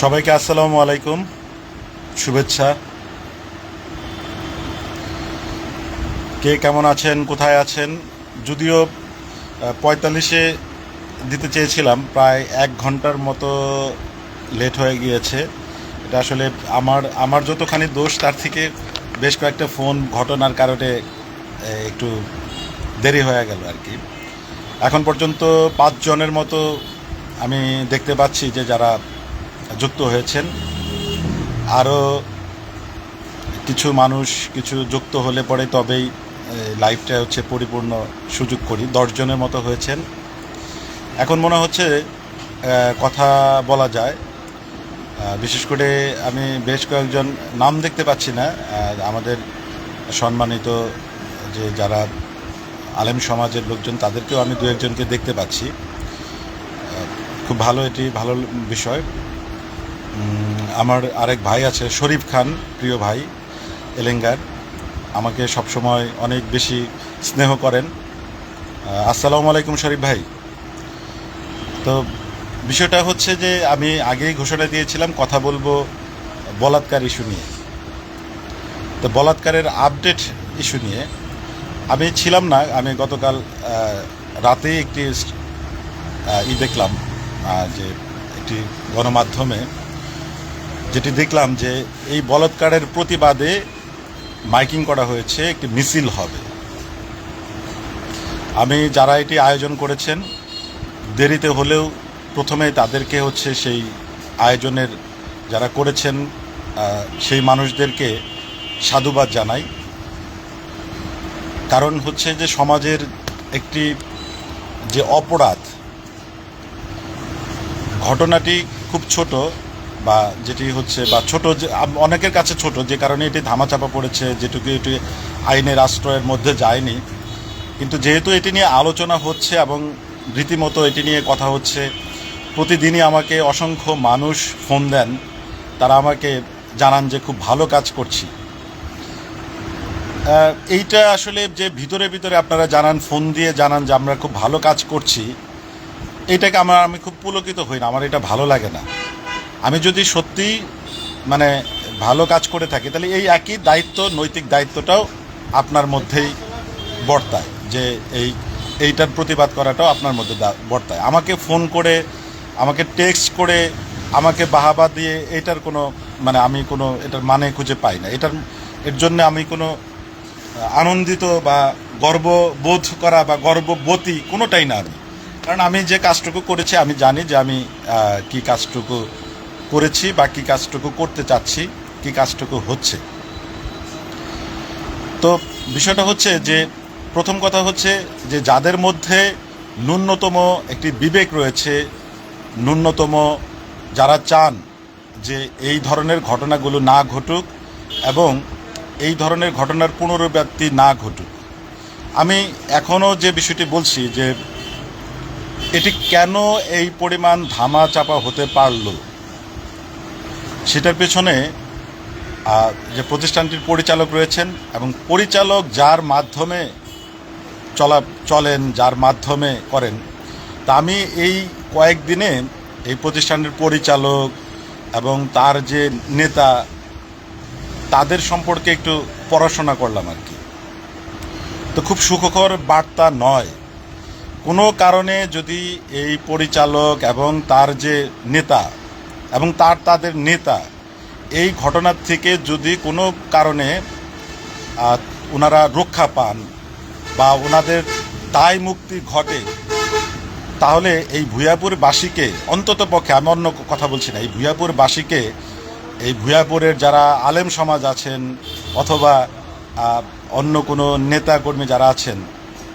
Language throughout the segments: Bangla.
সবাইকে আসসালামু আলাইকুম, শুভেচ্ছা। কে কেমন আছেন, কোথায় আছেন? যদিও পঁয়তাল্লিশে দিতে চেয়েছিলাম, প্রায় এক ঘণ্টার মতো লেট হয়ে গিয়েছে। এটা আসলে আমার আমার যতখানি দোষ, তার থেকে বেশ কয়েকটা ফোন ঘটনার কারণে একটু দেরি হয়ে গেল আর কি। এখন পর্যন্ত পাঁচজনের মতো আমি দেখতে পাচ্ছি যে যারা যুক্ত হয়েছেন। আরও কিছু মানুষ কিছু যুক্ত হলে পরে তবেই লাইফটা হচ্ছে পরিপূর্ণ সুযোগ করি। দশজনের মতো হয়েছেন। এখন মনে হচ্ছে কথা বলা যায়। বিশেষ করে আমি বেশ কয়েকজন নাম দেখতে পাচ্ছি না। আমাদের সম্মানিত যে যারা আলেম সমাজের লোকজন, তাদেরকেও আমি দু একজনকে দেখতে পাচ্ছি। খুব ভালো এটি, ভালো বিষয়। আমার আরেক ভাই আছে, শরীফ খান, প্রিয় ভাই, এলেঙ্গার। আমাকে সবসময় অনেক বেশি স্নেহ করেন। আসসালামু আলাইকুম শরীফ ভাই। তো বিষয়টা হচ্ছে যে, আমি আগেই ঘোষণা দিয়েছিলাম, কথা বলব বলাৎকার ইস্যু নিয়ে। তো বলাৎকারের আপডেট ইস্যু নিয়ে। আমি ছিলাম না, আমি গতকাল রাতেই একটি ই দেখলাম যে একটি গণমাধ্যমে যেটি দেখলাম যে এই বলৎকারের প্রতিবাদে মাইকিং করা হয়েছে, একটি মিছিল হবে। আমি যারা এটি আয়োজন করেছেন, দেরিতে হলেও প্রথমে তাদেরকে হচ্ছে সেই আয়োজনের যারা করেছেন সেই মানুষদেরকে সাধুবাদ জানাই। কারণ হচ্ছে যে সমাজের একটি যে অপরাধ, ঘটনাটি খুব ছোট বা যেটি হচ্ছে, বা ছোট যে অনেকের কাছে ছোট, যে কারণে এটি ধামাচাপা পড়েছে, যেটুকু এটি আইনের আশ্রয়ের মধ্যে যায়নি। কিন্তু যেহেতু এটি নিয়ে আলোচনা হচ্ছে এবং রীতিমতো এটি নিয়ে কথা হচ্ছে, প্রতিদিনই আমাকে অসংখ্য মানুষ ফোন দেন। তারা আমাকে জানান যে খুব ভালো কাজ করছি। এইটা আসলে যে ভিতরে ভিতরে আপনারা জানান, ফোন দিয়ে জানান যে আমরা খুব ভালো কাজ করছি, এটাকে আমার, আমি খুব পুলকিত হই না, আমার এটা ভালো লাগে না। আমি যদি সত্যি মানে ভালো কাজ করে থাকি, তাহলে এই একই দায়িত্ব, নৈতিক দায়িত্বটাও আপনার মধ্যেই বর্তায়, যে এই, এইটার প্রতিবাদ করাটাও আপনার মধ্যে বর্তায়। আমাকে ফোন করে, আমাকে টেক্সট করে, আমাকে বাহাবা দিয়ে এটার কোনো মানে আমি কোনো এটার মানে খুঁজে পাই না। এটার, এর জন্য আমি কোনো আনন্দিত বা গর্ববোধ করা বা গর্ববতী কোনোটাই না আমি। কারণ আমি যে কাজটুকু করেছি, আমি জানি যে আমি কি কাজটুকু করেছি বা কী কাজটুকু করতে চাচ্ছি, কি কাজটুকু হচ্ছে। তো বিষয়টা হচ্ছে যে, প্রথম কথা হচ্ছে যে যাদের মধ্যে ন্যূনতম একটি বিবেক রয়েছে, ন্যূনতম যারা চান যে এই ধরনের ঘটনাগুলো না ঘটুক এবং এই ধরনের ঘটনার পুনরাবৃত্তি না ঘটুক। আমি এখনও যে বিষয়টি বলছি যে, এটি কেন এই পরিমাণ ধামা চাপা হতে পারল? সেটার পেছনে যে প্রতিষ্ঠানটির পরিচালক রয়েছেন এবং পরিচালক যার মাধ্যমে চলা, চলেন, যার মাধ্যমে করেন, তা আমি এই কয়েকদিনে এই প্রতিষ্ঠানের পরিচালক এবং তার যে নেতা, তাদের সম্পর্কে একটু পড়াশোনা করলাম আর কি। তো খুব সুখকর বার্তা নয়। কোনো কারণে যদি এই পরিচালক এবং তার যে নেতা এবং তার তাদের নেতা। এই ঘটনার থেকে যদি কোনো কারণে ওনারা রক্ষা পান বা ওনাদের দায় মুক্তি ঘটে, তাহলে এই ভূয়াপুরবাসীকে, অন্তত পক্ষে আমি অন্য কথা বলছি না, এই ভূয়াপুরবাসীকে, এই ভূয়াপুরের যারা আলেম সমাজ আছেন অথবা অন্য কোনো নেতা কর্মী যারা আছেন,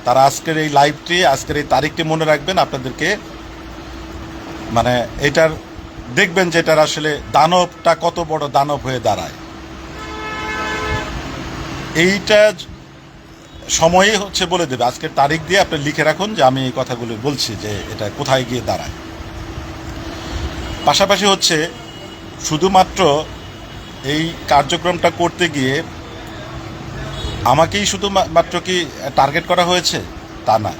তারা আজকের এই লাইভটি আজকের এই তারিখটি মনে রাখবেন আপনাদেরকে। মানে এটার দেখবেন যে এটার আসলে দানবটা কত বড় দানব হয়ে দাঁড়ায়। এইটা সময়ই হচ্ছে বলে দেবে। আজকের তারিখ দিয়ে আপনি লিখে রাখুন যে আমি এই কথাগুলো বলছি যে এটা কোথায় গিয়ে দাঁড়ায়। পাশাপাশি হচ্ছে শুধুমাত্র এই কার্যক্রমটা করতে গিয়ে আমাকেই শুধুমাত্র কি টার্গেট করা হয়েছে? তা না।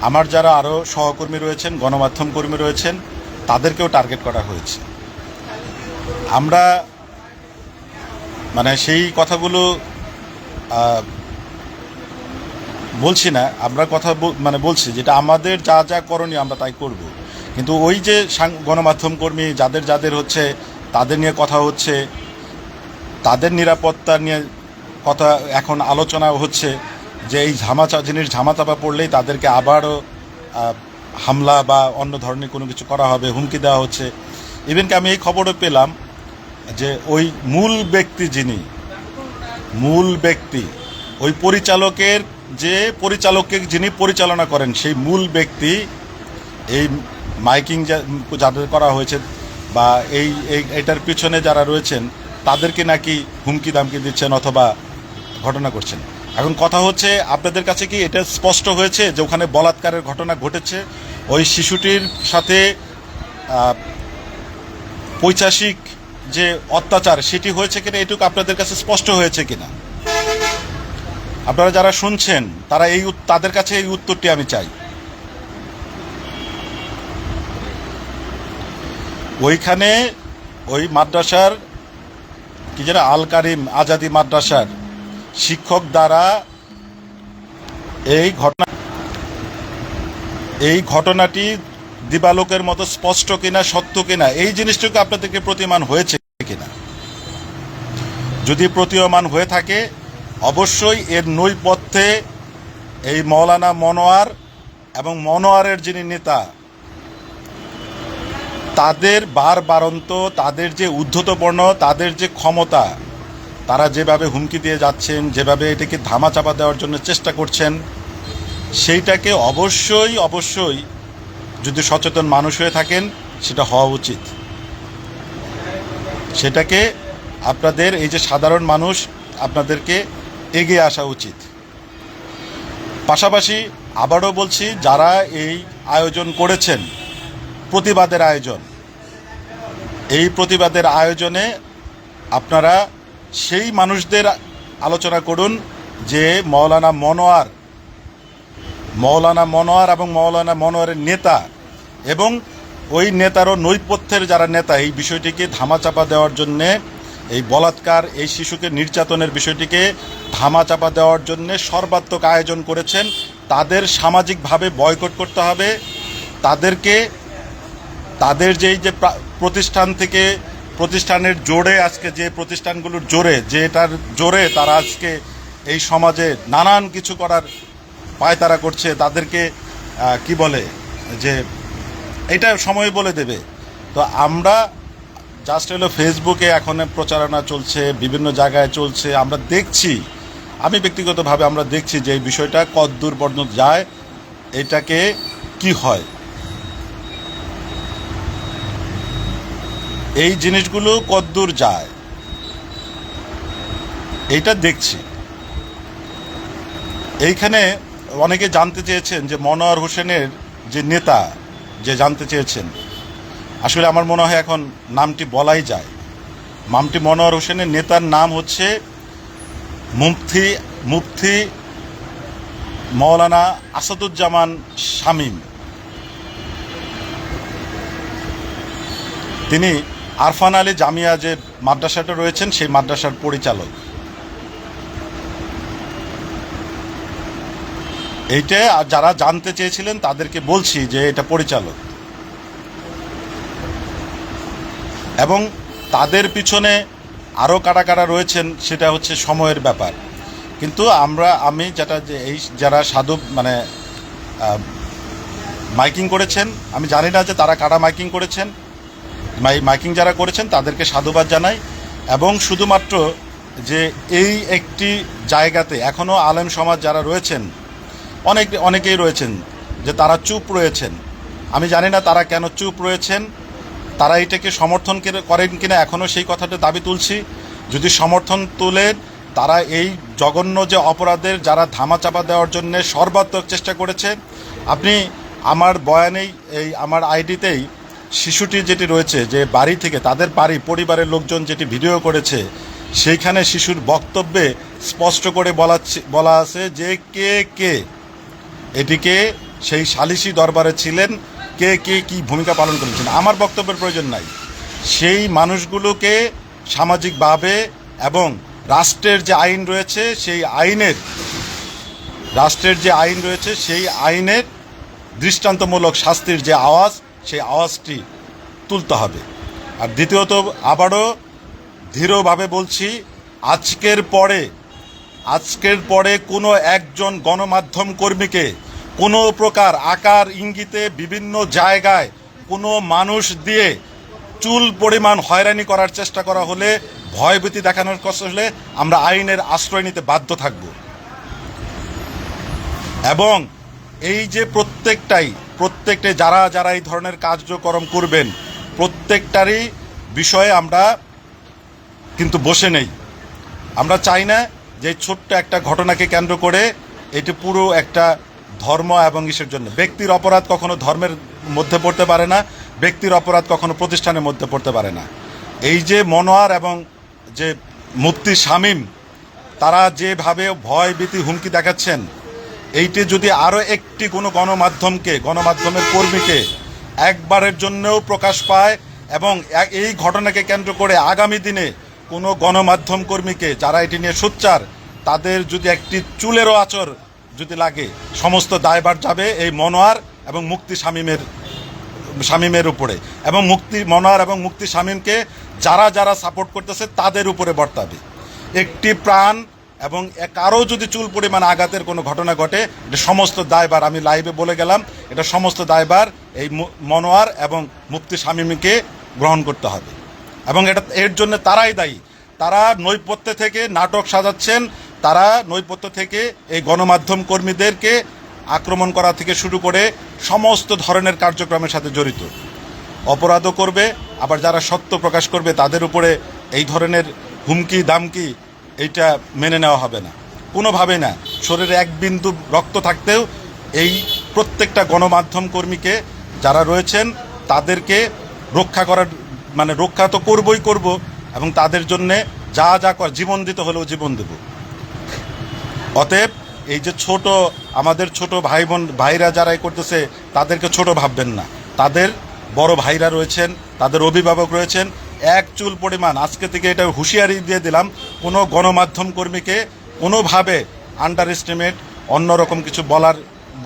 আমার যারা আরও সহকর্মী রয়েছেন, গণমাধ্যম কর্মী রয়েছেন তাদেরকেও টার্গেট করা হয়েছে। আমরা মানে সেই কথাগুলো বলছি না, আমরা কথা মানে বলছি যেটা আমাদের যা যা করণীয় আমরা তাই করব। কিন্তু ওই যে গণমাধ্যম কর্মী যাদের যাদের হচ্ছে, তাদের নিয়ে কথা হচ্ছে, তাদের নিরাপত্তা নিয়ে কথা এখন আলোচনা হচ্ছে, যে এই ঝামাচা, জিনিস ঝামাচাপা পড়লেই তাদেরকে আবারও হামলা বা অন্য ধরনের কোনো কিছু করা হবে, হুমকি দেওয়া হচ্ছে। ইভেন কি আমি এই খবরও পেলাম যে ওই মূল ব্যক্তি যিনি, মূল ব্যক্তি, ওই পরিচালকের যে পরিচালককে যিনি পরিচালনা করেন, সেই মূল ব্যক্তি এই মাইকিং যাদের করা হয়েছে বা এই, এই- এটার পিছনে যারা রয়েছেন, তাদেরকে নাকি হুমকি দামকি দিচ্ছেন অথবা ঘটনা করছেন? এখন কথা হচ্ছে, আপনাদের কাছে কি এটা স্পষ্ট হয়েছে যে ওখানে বলাৎকারের ঘটনা ঘটেছে? ওই শিশুটির সাথে পৈশাসিক যে অত্যাচার, সেটি হয়েছে কিনা? এটুকু আপনাদের কাছে স্পষ্ট হয়েছে কিনা? আপনারা যারা শুনছেন, তারা এই তাদের কাছে এই উত্তরটি আমি চাই। ওইখানে ওই মাদ্রাসার, কি যেন আল কারিম আজাদি মাদ্রাসার শিক্ষক দ্বারা এই ঘটনা এই ঘটনাটি দিবালোকের মতো স্পষ্ট কিনা, সত্য কিনা, এই জিনিসটুকু আপনাদেরকে প্রতিমান হয়েছে কিনা? যদি প্রতীয়মান হয়ে থাকে, অবশ্যই এর নৈপথ্যে এই মৌলানা মনোয়ার এবং মনোয়ারের যিনি নেতা, তাদের বার বারন্ত তাদের যে উদ্ধতপর্ণ তাদের যে ক্ষমতা তারা যেভাবে হুমকি দিয়ে যাচ্ছেন, যেভাবে এটাকে ধামাচাপা দেওয়ার জন্য চেষ্টা করছেন, সেইটাকে অবশ্যই অবশ্যই যদি সচেতন মানুষ হয়ে থাকেন, সেটা হওয়া উচিত। সেটাকে আপনাদের, এই যে সাধারণ মানুষ, আপনাদেরকে এগিয়ে আসা উচিত। পাশাপাশি আবারও বলছি, যারা এই আয়োজন করেছেন, প্রতিবাদের আয়োজন, এই প্রতিবাদের আয়োজনে আপনারা সেই মানুষদের আলোচনা করুন যে মৌলানা মনোয়ার মৌলানা মনোয়ার এবং মৌলানা মনোয়ারের নেতা এবং ওই নেতারও নৈপথ্যের যারা নেতা, এই বিষয়টিকে ধামাচাপা দেওয়ার জন্যে, এই বলাৎকার, এই শিশুকে নির্যাতনের বিষয়টিকে ধামাচাপা দেওয়ার জন্য সর্বাত্মক আয়োজন করেছেন। তাদের সামাজিকভাবে বয়কট করতে হবে। তাদেরকে, তাদের যেই যে প্রতিষ্ঠান থেকে প্রতিষ্ঠানের জোরে, আজকে যে প্রতিষ্ঠানগুলোর জোরে যে এটার জোরে তারা আজকে এই সমাজে নানান কিছু করার পায় তারা করছে, তাদেরকে কি বলে, যে এটা সময় বলে দেবে। তো আমরা জাস্ট হলো ফেসবুকে এখন প্রচারণা চলছে, বিভিন্ন জায়গায় চলছে, আমরা দেখছি, আমি ব্যক্তিগতভাবে আমরা দেখছি যে এই বিষয়টা কদ্দূর পর্যন্ত যায়, এটাকে কি হয়। এই জিনিসগুলো কদ্দূর যায়। এইটা দেখছি। এইখানে অনেকে জানতে চেয়েছেন যে মনোয়ার হোসেনের যে নেতা, যে জানতে চেয়েছেন, আসলে আমার মনে হয় এখন নামটি বলাই যায়। নামটি মনোয়ার হোসেনের নেতার নাম হচ্ছে মুফতি মুফতি মৌলানা আসাদুজ্জামান শামীম। তিনি আরফান আলী জামিয়া যে মাদ্রাসাটা রয়েছেন, সেই মাদ্রাসার পরিচালক। এইটা আর যারা জানতে চেয়েছিলেন, তাদেরকে বলছি যে এটা পরিচালক। এবং তাদের পিছনে আরও কারা কারা রয়েছেন, সেটা হচ্ছে সময়ের ব্যাপার। কিন্তু আমরা, আমি যেটা যে এই যারা সাধু মানে মাইকিং করেছেন, আমি জানি না যে তারা কারা মাইকিং করেছেন। মাইকিং যারা করেছেন তাদেরকে সাধুবাদ জানাই এবং শুধুমাত্র যে এই একটি জায়গাতে এখনও আলেম সমাজ যারা রয়েছেন, অনেক অনেকেই রয়েছেন যে তারা চুপ রয়েছেন। আমি জানি না তারা কেন চুপ রয়েছেন, তারা এটাকে সমর্থন করে- করেন কিনা এখনও সেই কথাটা দাবি তুলছি। যদি সমর্থন তুলেন তারা এই জঘন্য যে অপরাধের যারা ধামাচাপা দেওয়ার জন্য সর্বাত্মক চেষ্টা করেছে, আপনি আমার বয়ানেই এই আমার আইডিতেই শিশুটি যেটি রয়েছে, যে বাড়ি থেকে তাদের বাড়ি, পরিবারের লোকজন যেটি ভিডিও করেছে, সেইখানে শিশুর বক্তব্যে স্পষ্ট করে বলা বলা আছে যে কে কে এটিকে সেই সালিসি দরবারে ছিলেন, কে কে কি ভূমিকা পালন করেছেন। আমার বক্তব্যের প্রয়োজন নাই। সেই মানুষগুলোকে সামাজিকভাবে এবং রাষ্ট্রের যে আইন রয়েছে, সেই আইনের, রাষ্ট্রের যে আইন রয়েছে, সেই আইনের দৃষ্টান্তমূলক শাস্তির যে আওয়াজ সেই আওয়াজটি তুলতে হবে। আর দ্বিতীয়ত আবারও দৃঢ়ভাবে বলছি, আজকের পরে আজকের পরে কোনো একজন গণমাধ্যম কর্মীকে কোনো প্রকার আকার ইঙ্গিতে বিভিন্ন জায়গায় কোনো মানুষ দিয়ে চুল পরিমাণ হয়রানি করার চেষ্টা করা হলে, ভয়ভীতি দেখানোর কষ্ট হলে আমরা আইনের আশ্রয় নিতে বাধ্য থাকব। এবং এই যে প্রত্যেকটাই প্রত্যেকটা, যারা যারা এই ধরনের কার্যক্রম করবেন, প্রত্যেকটারই বিষয়ে আমরা কিন্তু বসে নেই। আমরা চাই না যে ছোট্ট একটা ঘটনাকে কেন্দ্র করে এটি পুরো একটা ধর্ম এবং ইসের জন্য। ব্যক্তির অপরাধ কখনো ধর্মের মধ্যে পড়তে পারে না, ব্যক্তির অপরাধ কখনো প্রতিষ্ঠানের মধ্যে পড়তে পারে না। এই যে মনোয়ার এবং যে মুক্তি শামীম, তারা যেভাবে ভয় ভীতি হুমকি দেখাচ্ছেন এইটি যদি আরও একটি কোনো গণমাধ্যমকে, গণমাধ্যমের কর্মীকে একবারের জন্যও প্রকাশ পায় এবং এই ঘটনাকে কেন্দ্র করে আগামী দিনে কোনো গণমাধ্যম কর্মীকে যারা এটি নিয়ে সোচ্চার, তাদের যদি একটি চুলেরও আচর যদি লাগে, সমস্ত দায়ভার যাবে এই মনোয়ার এবং মুক্তি শামীমের শামীমের উপরে। এবং মুক্তি, মনোয়ার এবং মুক্তি শামীমকে যারা যারা সাপোর্ট করতেছে তাদের উপরে বর্তাবে। একটি প্রাণ এবং এ- কারও যদি চুল পরিমাণ আঘাতের কোনো ঘটনা ঘটে, এটা সমস্ত দায়বার আমি লাইভে বলে গেলাম, এটা সমস্ত দায়বার এই মনোয়ার এবং মুক্তি শামীমকে গ্রহণ করতে হবে। এবং এটা এর জন্য তারাই দায়ী। তারা নৈপথ্য থেকে নাটক সাজাচ্ছেন, তারা নৈপথ্য থেকে এই গণমাধ্যম কর্মীদেরকে আক্রমণ করা থেকে শুরু করে সমস্ত ধরনের কার্যক্রমের সাথে জড়িত। অপরাধও করবে, আবার যারা সত্য প্রকাশ করবে, তাদের উপরে এই ধরনের হুমকি দামকি এইটা মেনে নেওয়া হবে না। কোনোভাবে না। শরীরে এক বিন্দু রক্ত থাকতেও এই প্রত্যেকটা গণমাধ্যম কর্মীকে যারা রয়েছেন, তাদেরকে রক্ষা করার মানে রক্ষা তো করবই করব এবং তাদের জন্যে যা যা কর, জীবন দিতে হলেও জীবন দেব। অতএব এই যে ছোট, আমাদের ছোট ভাই বোন, ভাইরা যারা করতেছে, তাদেরকে ছোট ভাববেন না। তাদের বড় ভাইরা রয়েছেন, তাদের অভিভাবক রয়েছেন এক চুল পরিমাণ। আজকে থেকে এটা হুঁশিয়ারি দিয়ে দিলাম, কোনো গণমাধ্যম কর্মীকে কোনোভাবে আন্ডার এস্টিমেট অন্যরকম কিছু বলার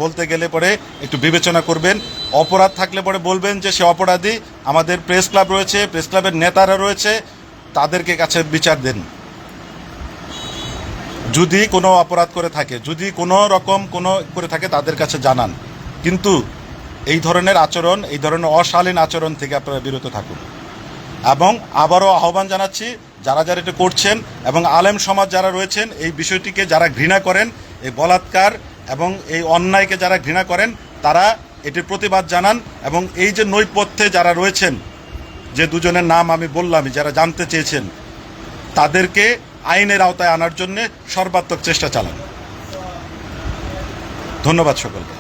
বলতে গেলে পরে একটু বিবেচনা করবেন। অপরাধ থাকলে পরে বলবেন যে সে অপরাধী। আমাদের প্রেস ক্লাব রয়েছে, প্রেস ক্লাবের নেতারা রয়েছে, তাদেরকে কাছে বিচার দেন। যদি কোনো অপরাধ করে থাকে, যদি কোনো রকম কোনো করে থাকে, তাদের কাছে জানান। কিন্তু এই ধরনের আচরণ, এই ধরনের অশালীন আচরণ থেকে আপনারা বিরত থাকুন। এবং আবারও আহ্বান জানাচ্ছি যারা যারা এটা করছেন এবং আলেম সমাজ যারা রয়েছেন, এই বিষয়টিকে যারা ঘৃণা করেন, এই বলাৎকার এবং এই অন্যায়কে যারা ঘৃণা করেন, তারা এটির প্রতিবাদ জানান এবং এই যে নৈপথ্যে যারা রয়েছেন, যে দুজনের নাম আমি বললামই যারা জানতে চেয়েছেন, তাদেরকে আইনের আওতায় আনার জন্য সর্বাত্মক চেষ্টা চালান। ধন্যবাদ সকলকে।